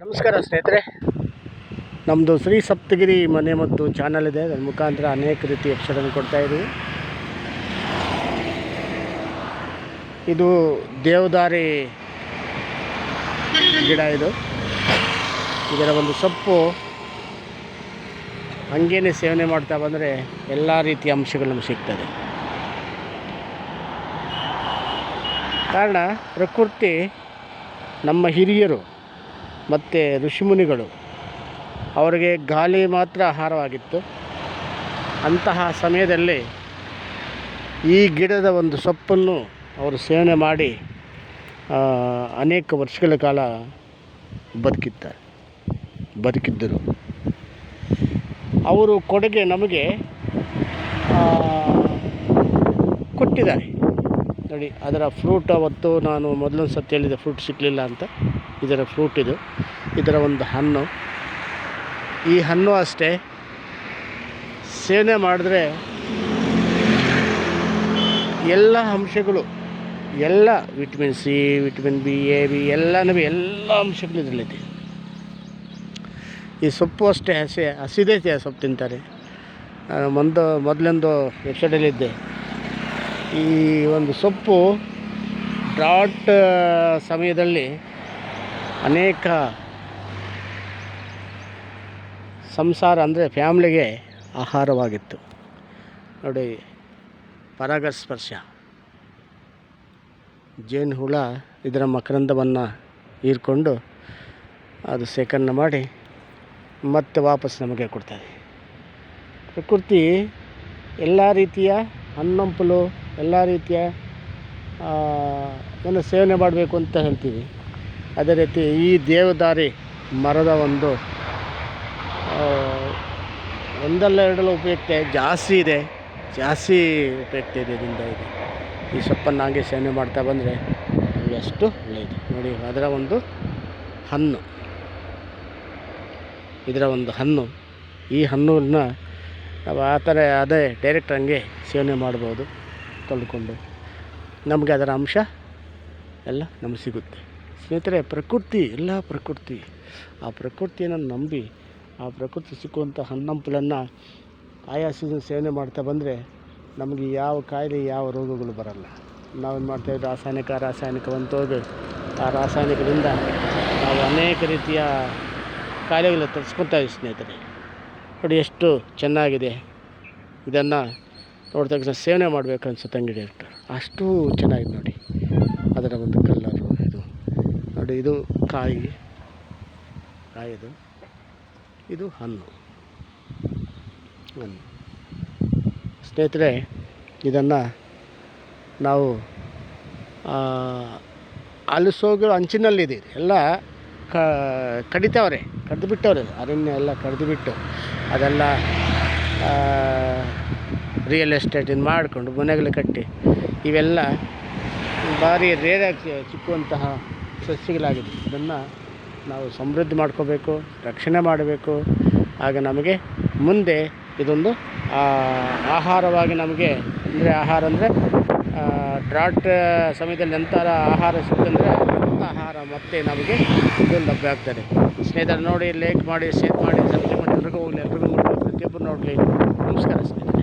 ನಮಸ್ಕಾರ ಸ್ನೇಹಿತರೆ. ನಮ್ಮದು ಶ್ರೀ ಸಪ್ತಗಿರಿ ಮನೆ ಮತ್ತು ಚಾನಲ್ ಇದೆ. ಅದರ ಮುಖಾಂತರ ಅನೇಕ ರೀತಿ ಎಪಿಸೋಡನ್ನು ಕೊಡ್ತಾ ಇದ್ದೀವಿ. ಇದು ದೇವದಾರಿ ಗಿಡ ಇದು. ಇದರ ಒಂದು ಸೊಪ್ಪು. ಹಂಗೇನೆ ಸೇವನೆ ಮಾಡ್ತಾ ಬಂದರೆ ಎಲ್ಲ ರೀತಿಯ ಅಂಶಗಳು ನಮ್ಗೆ ಸಿಗ್ತದೆ. ಕಾರಣ ಪ್ರಕೃತಿ ನಮ್ಮ ಹಿರಿಯರು ಮತ್ತು ಋಷಿಮುನಿಗಳು. ಅವರಿಗೆ ಗಾಳಿ ಮಾತ್ರ ಆಹಾರವಾಗಿತ್ತು. ಅಂತಹ ಸಮಯದಲ್ಲಿ ಈ ಗಿಡದ ಒಂದು ಸೊಪ್ಪನ್ನು ಅವರು ಸೇವನೆ ಮಾಡಿ ಅನೇಕ ವರ್ಷಗಳ ಕಾಲ ಬದುಕಿದ್ದಾರೆ. ಬದುಕಿದ್ದರು. ಅವರು ಕೊಡುಗೆ ನಮಗೆ ಕೊಟ್ಟಿದ್ದಾರೆ. ನೋಡಿ, ಅದರ ಫ್ರೂಟ್ ಅವತ್ತು ನಾನು ಮೊದಲೊಂದು ಸರ್ತಿ ಹೇಳಿದೆ ಫ್ರೂಟ್ ಸಿಕ್ಕಲಿಲ್ಲ ಅಂತ. ಇದರ ಫ್ರೂಟ್ ಇದು, ಇದರ ಒಂದು ಹಣ್ಣು. ಈ ಹಣ್ಣು ಅಷ್ಟೇ. ಸೇವನೆ ಮಾಡಿದ್ರೆ ಎಲ್ಲ ಅಂಶಗಳು, ಎಲ್ಲ vitamin C vitamin B A B ಎಲ್ಲನೂ ಎಲ್ಲ ಅಂಶಗಳು ಇದರಲ್ಲಿದೆ ಈ ಸೊಪ್ಪು ಅಷ್ಟೇ, ಹಸಿ ಹಸಿದೈತೆ ಆ ಸೊಪ್ಪು ತಿಂತಾರೆ. ಒಂದು ಮೊಂದು, ಮೊದಲೊಂದು ವೆಬ್ಸೈಟಲ್ಲಿದ್ದೆ ಈ ಒಂದು ಸೊಪ್ಪು ಡ್ರಾಟ್ ಸಮಯದಲ್ಲಿ ಅನೇಕ ಸಂಸಾರ ಅಂದರೆ ಫ್ಯಾಮ್ಲಿಗೆ ಆಹಾರವಾಗಿತ್ತು. ನೋಡಿ, ಪರಾಗಸ್ಪರ್ಶ. ಜೇನು ಹುಳ ಇದರ ಮಕರಂದವನ್ನು ಹೀರ್ಕೊಂಡು ಅದು ಸೇಕರಣೆ ಮಾಡಿ ಮತ್ತೆ ವಾಪಸ್ ನಮಗೆ ಕೊಡ್ತದೆ. ಪ್ರಕೃತಿ ಎಲ್ಲ ರೀತಿಯ ಹಣ್ಣಂಪಲು, ಎಲ್ಲ ರೀತಿಯ ಏನು ಸೇವನೆ ಮಾಡಬೇಕು ಅಂತ ಹೇಳ್ತೀವಿ. ಅದೇ ರೀತಿ ಈ ದೇವದಾರಿ ಮರದ ಒಂದು ಒಂದಲ್ಲ ಎರಡಲ್ಲ ಉಪಯುಕ್ತ, ಜಾಸ್ತಿ ಇದೆ, ಜಾಸ್ತಿ ಉಪಯುಕ್ತ ಇದೆ ಇದರಿಂದ ಇದೆ. ಈ ಸೊಪ್ಪನ್ನು ಹಾಗೆ ಸೇವನೆ ಮಾಡ್ತಾ ಬಂದರೆ ಎಷ್ಟು ಒಳ್ಳೆಯದು. ನೋಡಿ, ಅದರ ಒಂದು ಹಣ್ಣು. ಇದರ ಒಂದು ಹಣ್ಣು. ಈ ಹಣ್ಣನ್ನು ನಾವು ಆ ಥರ ಅದೇ ಡೈರೆಕ್ಟ್ ಹಂಗೆ ಸೇವನೆ ಮಾಡ್ಬೋದು, ತೊಳ್ಕೊಂಡು. ನಮಗೆ ಅದರ ಅಂಶ ಎಲ್ಲ ನಮಗೆ ಸಿಗುತ್ತೆ. ಸ್ನೇಹಿತರೆ, ಪ್ರಕೃತಿ, ಎಲ್ಲ ಪ್ರಕೃತಿ. ಆ ಪ್ರಕೃತಿಯನ್ನು ನಂಬಿ, ಆ ಪ್ರಕೃತಿ ಸಿಕ್ಕುವಂಥ ಹಣ್ಣಂಪಲನ್ನು ಆಯಾ ಸೀಸನ್ ಸೇವನೆ ಮಾಡ್ತಾ ಬಂದರೆ ನಮಗೆ ಯಾವ ಕಾಯಿಲೆ, ಯಾವ ರೋಗಗಳು ಬರಲ್ಲ. ನಾವೇನು ಮಾಡ್ತಾಯಿದ್ವಿ ರಾಸಾಯನಿಕ ರಾಸಾಯನಿಕ ಹೋಗಿ. ಆ ರಾಸಾಯನಿಕದಿಂದ ನಾವು ಅನೇಕ ರೀತಿಯ ಕಾಯಿಲೆಗಳು ತರಿಸ್ಕೊತಾ ಇದ್ದೀವಿ ಸ್ನೇಹಿತರೆ. ನೋಡಿ, ಎಷ್ಟು ಚೆನ್ನಾಗಿದೆ. ಇದನ್ನು ನೋಡಿದ ತಕ್ಷಣ ಸೇವನೆ ಮಾಡಬೇಕು ಅನ್ಸುತ್ತೆ ಅಂಗಡಿ ಅಷ್ಟು ಚೆನ್ನಾಗಿದೆ ನೋಡಿ. ಅದರ ಒಂದು ಕಲ್ಲರು ನೋಡಿ, ಇದು ಕಾಯಿ, ಕಾಯಿದು. ಇದು ಹಣ್ಣು. ಹಣ್ಣು. ಸ್ನೇಹಿತರೆ, ಇದನ್ನು ನಾವು ಅಲಸೋಗಿರೋ ಅಂಚಿನಲ್ಲಿದೆ ಎಲ್ಲ ಕ, ಕಡಿತವ್ರೆ ಕಡ್ದು ಬಿಟ್ಟವ್ರೆ ಅರಣ್ಯ ಎಲ್ಲ ಕಡ್ದು ಬಿಟ್ಟು ಅದೆಲ್ಲ ರಿಯಲ್ ಎಸ್ಟೇಟಿಂದ ಮಾಡಿಕೊಂಡು ಮನೆಗಳು ಕಟ್ಟಿ, ಇವೆಲ್ಲ ಭಾರಿ ರೇರಾಗಿ ಸಿಕ್ಕುವಂತಹ ಸಸ್ಯಗಳಾಗಿದೆ ಇದನ್ನು ನಾವು ಸಮೃದ್ಧಿ ಮಾಡ್ಕೋಬೇಕು, ರಕ್ಷಣೆ ಮಾಡಬೇಕು. ಆಗ ನಮಗೆ ಮುಂದೆ ಇದೊಂದು ಆಹಾರವಾಗಿ ನಮಗೆ ಅಂದರೆ ಆಹಾರ ಅಂದರೆ ಡ್ರಾಟ್ ಸಮಯದಲ್ಲಿ ಎಂಥರ ಆಹಾರ ಸಿಕ್ತಂದರೆ ಆಹಾರ ಮತ್ತೆ ನಮಗೆ ಇದು ಲಭ್ಯ ಆಗ್ತದೆ. ಸ್ನೇಹಿತರು ನೋಡಿ ಲೈಕ್ ಮಾಡಿ ಶೇರ್ ಮಾಡಿ ಸಬ್ಸ್ಕ್ರೈಬ್ ಮಾಡಿ, ಎಲ್ರಿಗೂ ಹೋಗಲಿ ಎಲ್ರಿಗೂ ಪ್ರತಿಯೊಬ್ಬರು ನೋಡಲಿ. ನಮಸ್ಕಾರ ಸ್ನೇಹಿತರೆ.